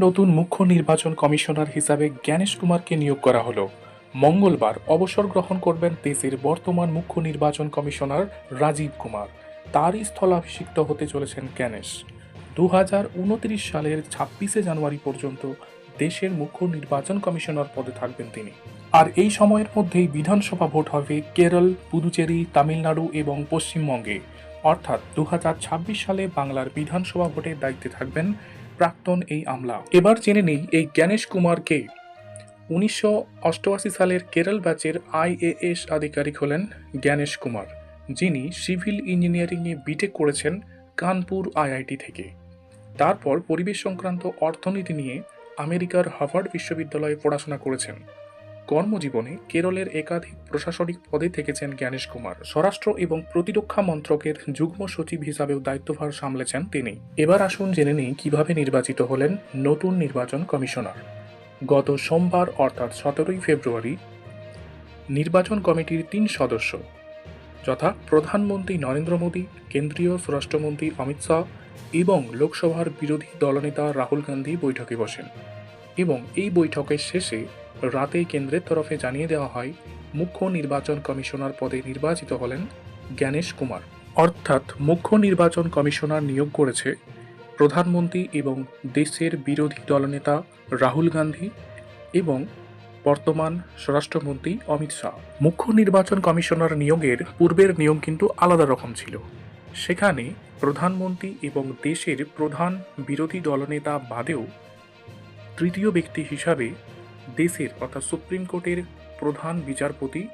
নতুন মুখ্য নির্বাচন কমিশনার হিসাবে জ্ঞানেশ কুমারকে নিয়োগ করা হলো। মঙ্গলবার অবসর গ্রহণ করবেন দেশের বর্তমান মুখ্য নির্বাচন কমিশনার রাজীব কুমার। তারই স্থলাভিষিক্ত হতে চলেছেন জ্ঞানেশ। দু সালের ছাব্বিশে জানুয়ারি পর্যন্ত দেশের মুখ্য নির্বাচন কমিশনার পদে থাকবেন তিনি। আর এই সময়ের মধ্যেই বিধানসভা ভোট হবে কেরল, পুদুচেরি, তামিলনাড়ু এবং পশ্চিমবঙ্গে। অর্থাৎ দু হাজার ছাব্বিশ সালে বাংলার বিধানসভা ভোটের দায়িত্বে থাকবেন প্রাক্তন এই আমলা। এবার জেনে নেই এই জ্ঞানেশ কুমারকে। উনিশশো অষ্টআশি সালের কেরল ব্যাচের আইএএস আধিকারিক হলেন জ্ঞানেশ কুমার, যিনি সিভিল ইঞ্জিনিয়ারিংয়ে বিটেক করেছেন কানপুর আইআইটি থেকে। তারপর পরিবেশ সংক্রান্ত অর্থনীতি নিয়ে আমেরিকার হার্ভার্ড বিশ্ববিদ্যালয়ে পড়াশোনা করেছেন। কর্মজীবনে কেরলের একাধিক প্রশাসনিক পদে থেকেছেন জ্ঞানেশ কুমার। স্বরাষ্ট্র এবং প্রতিরক্ষা মন্ত্রকের যুগ্ম সচিব হিসাবেও দায়িত্বভার সামলেছেন তিনি। এবার আসুন জেনে নিই কীভাবে নির্বাচিত হলেন নতুন নির্বাচন কমিশনার। গত সোমবার অর্থাৎ সতেরোই ফেব্রুয়ারি নির্বাচন কমিটির তিন সদস্য যথা প্রধানমন্ত্রী নরেন্দ্র মোদী, কেন্দ্রীয় স্বরাষ্ট্রমন্ত্রী অমিত শাহ এবং লোকসভার বিরোধী দলনেতা রাহুল গান্ধী বৈঠকে বসেন। এবং এই বৈঠকের শেষে রাতেই কেন্দ্রের তরফে জানিয়ে দেওয়া হয়, মুখ্য নির্বাচন কমিশনার পদে নির্বাচিত হলেন জ্ঞানেশ কুমার। অর্থাৎ মুখ্য নির্বাচন কমিশনার নিয়োগ করেছে প্রধানমন্ত্রী এবং দেশের বিরোধী দলনেতা রাহুল গান্ধী এবং বর্তমান স্বরাষ্ট্রমন্ত্রী অমিত শাহ। মুখ্য নির্বাচন কমিশনার নিয়োগের পূর্বের নিয়ম কিন্তু আলাদা রকম ছিল। সেখানে প্রধানমন্ত্রী এবং দেশের প্রধান বিরোধী দলনেতা বাদেও তৃতীয় ব্যক্তি হিসাবে দেশের অর্থাৎ সুপ্রিম কোর্টের প্রধান বিচারপতি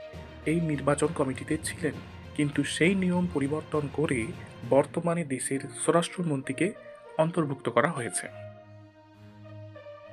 এই নির্বাচন কমিটিতে ছিলেন। কিন্তু সেই নিয়ম পরিবর্তন করে বর্তমানে দেশের স্বরাষ্ট্রমন্ত্রীকে অন্তর্ভুক্ত করা হয়েছে।